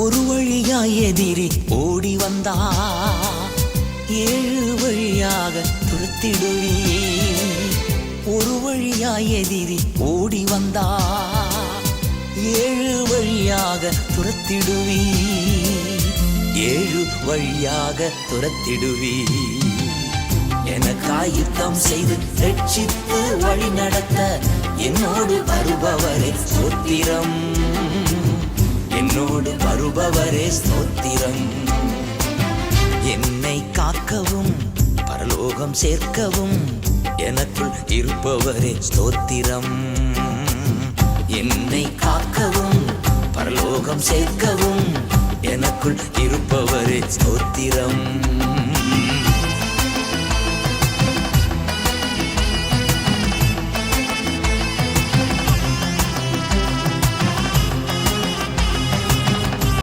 ஒரு வழியா எதிரி ஓடி வந்தா. ஏழு வழியாக துரத்திடுவி ஒரு வழியா எதிரி ஓடி வந்தா. ஏழு வழியாக துரத்திடுவி ஏழு வழியாக துரத்திடுவி எனக்காய் யுத்தம் செய்து ரட்சித்து வழி நடத்த என்னோடு வருபவரே சூத்திரம். என்னோடு ஸ்தோத்திரம். என்னை காக்கவும் பரலோகம் சேர்க்கவும் எனக்குள் இருப்பவரே ஸ்தோத்திரம். என்னை காக்கவும் பரலோகம் சேர்க்கவும் எனக்குள் இருப்பவரே ஸ்தோத்திரம்.